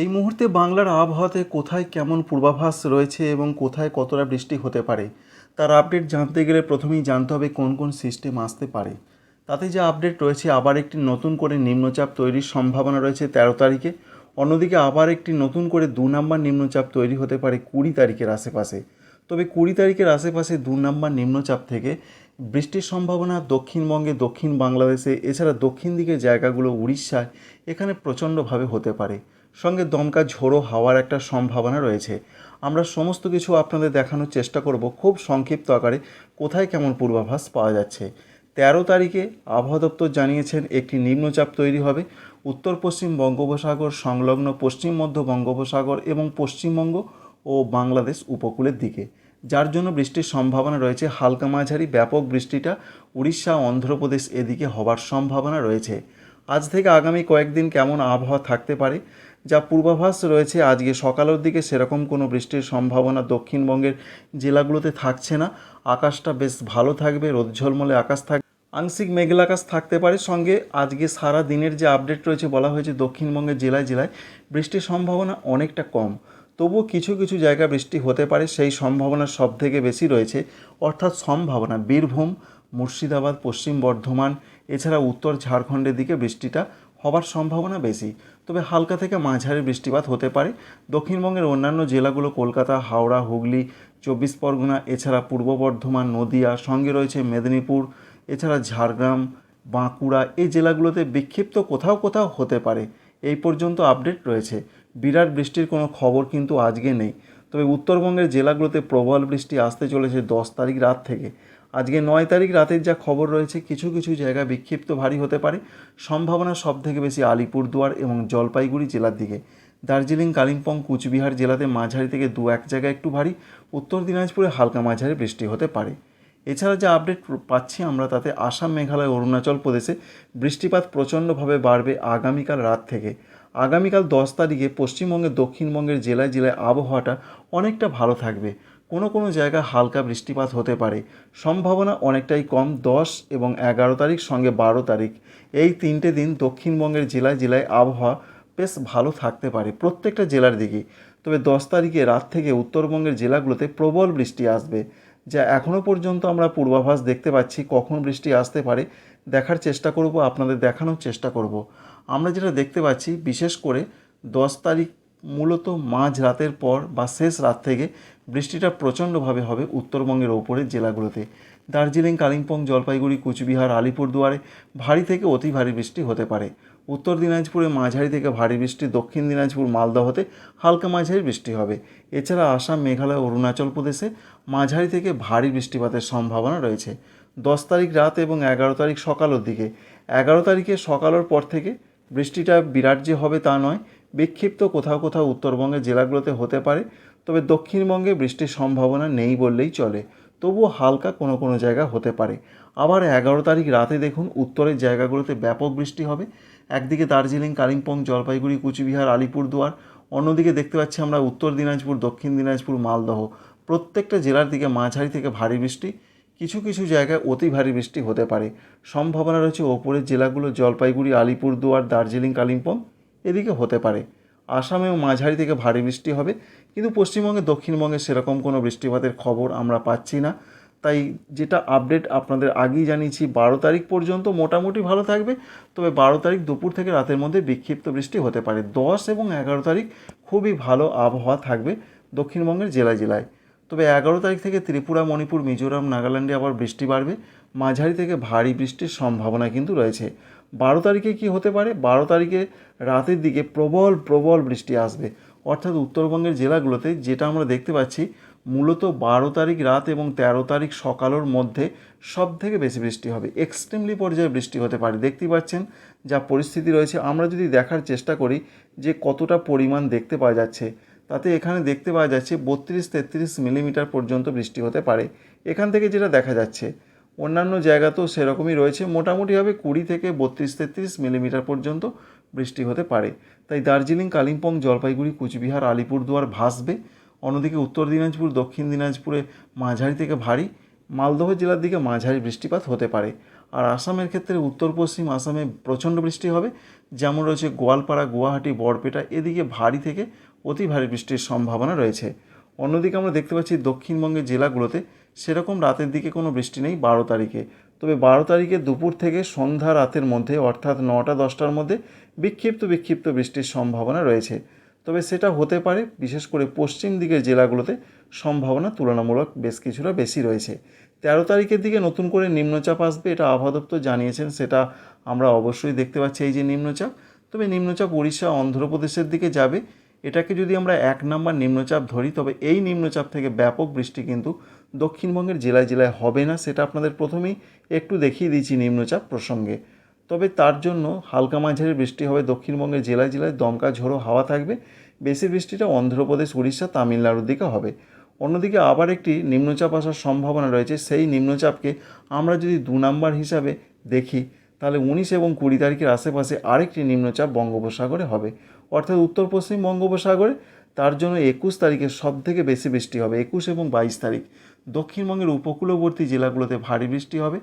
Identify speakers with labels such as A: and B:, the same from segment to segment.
A: এই মুহূর্তে বাংলার আবহাওয়াতে কোথায় কেমন পূর্বাভাস রয়েছে এবং কোথায় কতটা বৃষ্টি হতে পারে? তার আপডেট জানতে গেলে প্রথমেই জানতে হবে কোন কোন সিস্টেম আসতে পারে। তাতে যে আপডেট রয়েছে, আবার একটি নতুন করে নিম্নচাপ তৈরির সম্ভাবনা রয়েছে তেরো তারিখে। অন্যদিকে আবার একটি নতুন করে দু নম্বর নিম্নচাপ তৈরি হতে পারে কুড়ি তারিখের আশেপাশে। তবে কুড়ি তারিখের আশেপাশে দু নম্বর নিম্নচাপ থেকে বৃষ্টির সম্ভাবনা দক্ষিণবঙ্গে, দক্ষিণ বাংলাদেশে, এছাড়া দক্ষিণ দিকের জায়গাগুলো উড়িষ্যায় এখানে প্রচণ্ডভাবে হতে পারে। সঙ্গে দমকা ঝোড়ো হাওয়ার একটা সম্ভাবনা রয়েছে। আমরা সমস্ত কিছু আপনাদের দেখানোর চেষ্টা করব খুব সংক্ষিপ্ত আকারে কোথায় কেমন পূর্বাভাস পাওয়া যাচ্ছে। তেরো তারিখে আবহাওয়া দপ্তর জানিয়েছেন একটি নিম্নচাপ তৈরি হবে। উত্তর পশ্চিম বঙ্গোপসাগর সংলগ্ন পশ্চিম মধ্য বঙ্গোপসাগর এবং পশ্চিমবঙ্গ ও বাংলাদেশ উপকূলের দিকে। যার জন্য বৃষ্টির সম্ভাবনা রয়েছে। হালকা মাঝারি ব্যাপক বৃষ্টিটা উড়িষ্যা, অন্ধ্রপ্রদেশ এদিকে হবার সম্ভাবনা রয়েছে। আজ থেকে আগামী কয়েকদিন কেমন আবহাওয়া থাকতে পারে? যা পূর্বাভাস রয়েছে আজকে সকালের দিকে, সেরকম কোনো বৃষ্টির সম্ভাবনা দক্ষিণবঙ্গের জেলাগুলোতে থাকছে না। আকাশটা বেশ ভালো থাকবে রোদঝলমলে আকাশ থাকবে আংশিক মেঘলা আকাশ থাকতে পারে। সঙ্গে আজকে সারা দিনের যে আপডেট রয়েছে বলা হয়েছে দক্ষিণবঙ্গের জেলায় জেলায়, বৃষ্টির সম্ভাবনা অনেকটা কম। তবুও কিছু কিছু জায়গা বৃষ্টি হতে পারে, সেই সম্ভাবনা সব থেকে বেশি রয়েছে। অর্থাৎ সম্ভাবনা, বীরভূম, মুর্শিদাবাদ, পশ্চিম বর্ধমান, এছাড়া উত্তর ঝাড়খণ্ডের দিকে বৃষ্টিটা হবার সম্ভাবনা বেশি। তবে হালকা থেকে মাঝারি বৃষ্টিপাত হতে পারে। দক্ষিণবঙ্গের অন্যান্য জেলাগুলো কলকাতা, হাওড়া, হুগলি, চব্বিশ পরগনা, এছাড়া পূর্ব বর্ধমান, নদিয়া, সঙ্গে রয়েছে মেদিনীপুর, এছাড়া ঝাড়গ্রাম, বাঁকুড়া, এই জেলাগুলোতে বিক্ষিপ্ত কোথাও কোথাও হতে পারে। এই পর্যন্ত আপডেট রয়েছে। বিরাট বৃষ্টির কোনো খবর কিন্তু আজকে নেই। তবে উত্তরবঙ্গের জেলাগুলোতে প্রবল বৃষ্টি আসতে চলেছে দশ তারিখ রাত থেকে। আজকে নয় তারিখ রাতের যা খবর রয়েছে, কিছু কিছু জায়গা বিক্ষিপ্ত ভারী হতে পারে। সম্ভাবনা সব থেকে বেশি আলিপুরদুয়ার এবং জলপাইগুড়ি জেলার দিকে। দার্জিলিং, কালিম্পং, কুচবিহার জেলাতে মাঝারি থেকে দু এক জায়গায় একটু ভারী। উত্তর দিনাজপুরে হালকা মাঝারি বৃষ্টি হতে পারে। এছাড়া যে আপডেট পাচ্ছি আমরা তাতে আসাম, মেঘালয়, অরুণাচল প্রদেশে বৃষ্টিপাত প্রচণ্ডভাবে বাড়বে আগামীকাল রাত থেকে। আগামীকাল দশ তারিখে পশ্চিমবঙ্গের দক্ষিণবঙ্গের জেলায় জেলায় আবহাওয়াটা অনেকটা ভালো থাকবে। কোনো কোনো জায়গায় হালকা বৃষ্টিপাত হতে পারে। সম্ভাবনা অনেকটাই কম, দশ এবং এগারো তারিখ সঙ্গে বারো তারিখ। এই তিনটে দিন দক্ষিণবঙ্গের জেলায় জেলায় আবহাওয়া বেশ ভালো থাকতে পারে প্রত্যেকটা জেলার দিকে। তবে দশ তারিখে রাত থেকে উত্তরবঙ্গের জেলাগুলোতে প্রবল বৃষ্টি আসবে, যা এখনও পর্যন্ত আমরা পূর্বাভাস দেখতে পাচ্ছি কখন বৃষ্টি আসতে পারে। দেখার চেষ্টা করব, আপনাদের দেখানোর চেষ্টা করব। আমরা যেটা দেখতে পাচ্ছি, বিশেষ করে দশ তারিখ মূলত মাঝ রাতের পর বা শেষ রাত থেকে বৃষ্টিটা প্রচণ্ডভাবে হবে উত্তরবঙ্গের ওপরের জেলাগুলোতে। দার্জিলিং, কালিম্পং, জলপাইগুড়ি, কুচবিহার, আলিপুরদুয়ারে ভারী থেকে অতি ভারী বৃষ্টি হতে পারে। উত্তর দিনাজপুরে মাঝারি থেকে ভারী বৃষ্টি, দক্ষিণ দিনাজপুর মালদহতে হালকা মাঝারি বৃষ্টি হবে। এছাড়া আসাম, মেঘালয়, অরুণাচল প্রদেশে মাঝারি থেকে ভারী বৃষ্টিপাতের সম্ভাবনা রয়েছে। দশ তারিখ রাত এবং এগারো তারিখ সকালের দিকে। এগারো তারিখে সকালের পর থেকে বৃষ্টিটা বিরাট যে হবে তা নয় বিক্ষিপ্ত কোথাও কোথাও উত্তরবঙ্গের জেলাগুলোতে হতে পারে, তবে দক্ষিণবঙ্গে বৃষ্টির সম্ভাবনা নেই বললেই চলে। তবুও হালকা কোনো কোনো জায়গা হতে পারে। আবার এগারো তারিখ রাতে দেখুন উত্তরের জায়গাগুলোতে ব্যাপক বৃষ্টি হবে। একদিকে দার্জিলিং, কালিম্পং, জলপাইগুড়ি, কুচবিহার, আলিপুরদুয়ার, অন্যদিকে দেখতে পাচ্ছি আমরা উত্তর দিনাজপুর, দক্ষিণ দিনাজপুর, মালদহ। প্রত্যেকটা জেলার দিকে মাঝারি থেকে ভারী বৃষ্টি। কিছু কিছু জায়গায় অতি ভারী বৃষ্টি হতে পারে। সম্ভাবনা রয়েছে ওপরের জেলাগুলো জলপাইগুড়ি, আলিপুরদুয়ার, দার্জিলিং, কালিম্পং। এদিকে হতে পারে। আসামেও মাঝারি থেকে ভারী বৃষ্টি হবে, কিন্তু পশ্চিমবঙ্গে, দক্ষিণবঙ্গে সেরকম কোনো বৃষ্টিপাতের খবর আমরা পাচ্ছি না। তাই যেটা আপডেট আপনাদের আগেই জানিয়েছি, বারো তারিখ পর্যন্ত মোটামুটি ভালো থাকবে, তবে বারো তারিখ দুপুর থেকে রাতের মধ্যে বিক্ষিপ্ত বৃষ্টি হতে পারে। দশ এবং এগারো তারিখ খুবই ভালো আবহাওয়া থাকবে দক্ষিণবঙ্গের জেলায় জেলায়। তবে এগারো তারিখ থেকে ত্রিপুরা, মণিপুর, মিজোরাম, নাগাল্যান্ডে আবার বৃষ্টি বাড়বে। মাঝারি থেকে ভারী বৃষ্টির সম্ভাবনা কিন্তু রয়েছে। বারো তারিখে কি হতে পারে? বারো তারিখে রাতের দিকে প্রবল প্রবল বৃষ্টি আসবে। অর্থাৎ উত্তরবঙ্গের জেলাগুলোতে যেটা আমরা দেখতে পাচ্ছি, মূলত বারো তারিখ রাত এবং তেরো তারিখ সকালের মধ্যে সব থেকে বেশি বৃষ্টি হবে। এক্সট্রিমলি পর্যায়ে বৃষ্টি হতে পারে। দেখতেই পাচ্ছেন যা পরিস্থিতি রয়েছে। আমরা যদি দেখার চেষ্টা করি যে কতটা পরিমাণ দেখতে পাওয়া যাচ্ছে, তাতে এখানে দেখতে পাওয়া যাচ্ছে বত্রিশ তেত্রিশ মিলিমিটার পর্যন্ত বৃষ্টি হতে পারে। এখান থেকে যেটা দেখা যাচ্ছে অন্যান্য জায়গাতেও সেরকমই রয়েছে। মোটামুটিভাবে কুড়ি থেকে বত্রিশ, তেত্রিশ মিলিমিটার পর্যন্ত বৃষ্টি হতে পারে। তাই দার্জিলিং, কালিম্পং, জলপাইগুড়ি, কুচবিহার, আলিপুরদুয়ার ভাসবে। অন্যদিকে উত্তর দিনাজপুর, দক্ষিণ দিনাজপুরে মাঝারি থেকে ভারী, মালদহ জেলার দিকে মাঝারি বৃষ্টিপাত হতে পারে। আর আসামের ক্ষেত্রে উত্তর, পশ্চিম আসামে প্রচণ্ড বৃষ্টি হবে। যেমন রয়েছে গোয়ালপাড়া, গুয়াহাটি, বরপেটা, এদিকে ভারী থেকে অতি ভারী বৃষ্টির সম্ভাবনা রয়েছে। অন্যদিকে আমরা দেখতে পাচ্ছি দক্ষিণবঙ্গের জেলাগুলোতে সেরকম রাতের দিকে কোনো বৃষ্টি নেই বারো তারিখে। তবে বারো তারিখে দুপুর থেকে সন্ধ্যা রাতের মধ্যে, অর্থাৎ নটা, দশটার মধ্যে বিক্ষিপ্ত বিক্ষিপ্ত বৃষ্টির সম্ভাবনা রয়েছে। তবে সেটা হতে পারে, বিশেষ করে পশ্চিম দিকের জেলাগুলোতে সম্ভাবনা তুলনামূলক বেশ কিছুটা বেশি রয়েছে। তেরো তারিখের দিকে নতুন করে নিম্নচাপ আসবে, এটা আবহাওয়া দপ্তর জানিয়েছেন, সেটা আমরা অবশ্যই দেখতে পাচ্ছি এই যে নিম্নচাপ। তবে নিম্নচাপ উড়িষ্যা অন্ধ্রপ্রদেশের দিকে যাবে এটাকে যদি আমরা এক নাম্বার নিম্নচাপ ধরি, তবে এই নিম্নচাপ থেকে ব্যাপক বৃষ্টি কিন্তু দক্ষিণবঙ্গের জেলায় জেলায় হবে না, সেটা আপনাদের প্রথমেই একটু দেখিয়ে দিয়েছি নিম্নচাপ প্রসঙ্গে। তবে তার জন্য হালকা মাঝারি বৃষ্টি হবে, দক্ষিণবঙ্গের জেলায় জেলায় দমকা ঝোড়ো হাওয়া থাকবে, বেশি বৃষ্টিটা অন্ধ্রপ্রদেশ, উড়িষ্যা, তামিলনাড়ুর দিকে হবে। অন্যদিকে আবার একটি নিম্নচাপ আসার সম্ভাবনা রয়েছে, সেই নিম্নচাপকে আমরা যদি দু নাম্বার হিসাবে দেখি তাহলে উনিশ এবং কুড়ি তারিখের আশেপাশে আরেকটি নিম্নচাপ বঙ্গোপসাগরে হবে। অর্থাৎ উত্তর পশ্চিম বঙ্গোপসাগরে তার জন্য একুশ তারিখে সব থেকে বেশি বৃষ্টি হবে, একুশ এবং বাইশ তারিখ। দক্ষিণবঙ্গের উপকূলবর্তী জেলাগুলোতে ভারী বৃষ্টি হবে।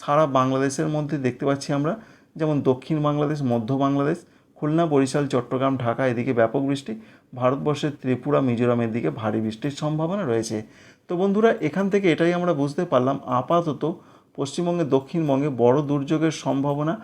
A: সারা বাংলাদেশের মধ্যে দেখতে পাচ্ছি আমরা, যেমন দক্ষিণ বাংলাদেশ, মধ্য বাংলাদেশ, খুলনা, বরিশাল, চট্টগ্রাম, ঢাকা, এদিকে ব্যাপক বৃষ্টি। ভারতবর্ষের ত্রিপুরা, মিজোরামের দিকে ভারী বৃষ্টির সম্ভাবনা রয়েছে। তো বন্ধুরা, এখান থেকে এটাই আমরা বুঝতে পারলাম। আপাতত পশ্চিমবঙ্গে দক্ষিণবঙ্গে বড় দুর্যোগের সম্ভাবনা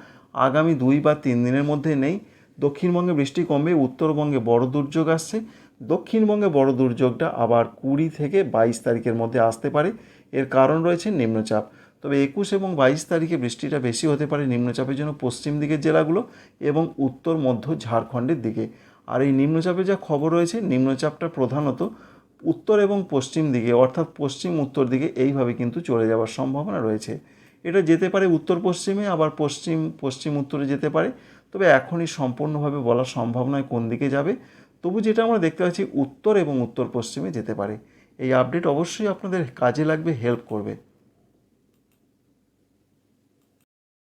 A: আগামী দুই বা তিন দিনের মধ্যে নেই। দক্ষিণবঙ্গে বৃষ্টি কমবে, উত্তরবঙ্গে বড় দুর্যোগ আসছে। দক্ষিণবঙ্গে বড় দুর্যোগটা আবার কুড়ি থেকে বাইশ তারিখের মধ্যে আসতে পারে। এর কারণ রয়েছে নিম্নচাপ। তবে একুশ এবং বাইশ তারিখে বৃষ্টিটা বেশি হতে পারে নিম্নচাপের জন্য পশ্চিম দিকের জেলাগুলো এবং উত্তর, মধ্য, ঝাড়খণ্ডের দিকে। আর এই নিম্নচাপের যা খবর রয়েছে, নিম্নচাপটা প্রধানত উত্তর এবং পশ্চিম দিকে, অর্থাৎ পশ্চিম উত্তর দিকে এইভাবে কিন্তু চলে যাওয়ার সম্ভাবনা রয়েছে। এটা যেতে পারে উত্তর পশ্চিমে, আবার পশ্চিম পশ্চিম উত্তরে যেতে পারে। তবে এখনই সম্পূর্ণভাবে বলা সম্ভব নয় কোন দিকে যাবে, তবু যেটা আমরা দেখতে পাচ্ছি উত্তর এবং উত্তর পশ্চিমে যেতে পারে। এই আপডেট অবশ্যই আপনাদের কাজে লাগবে হেল্প করবে।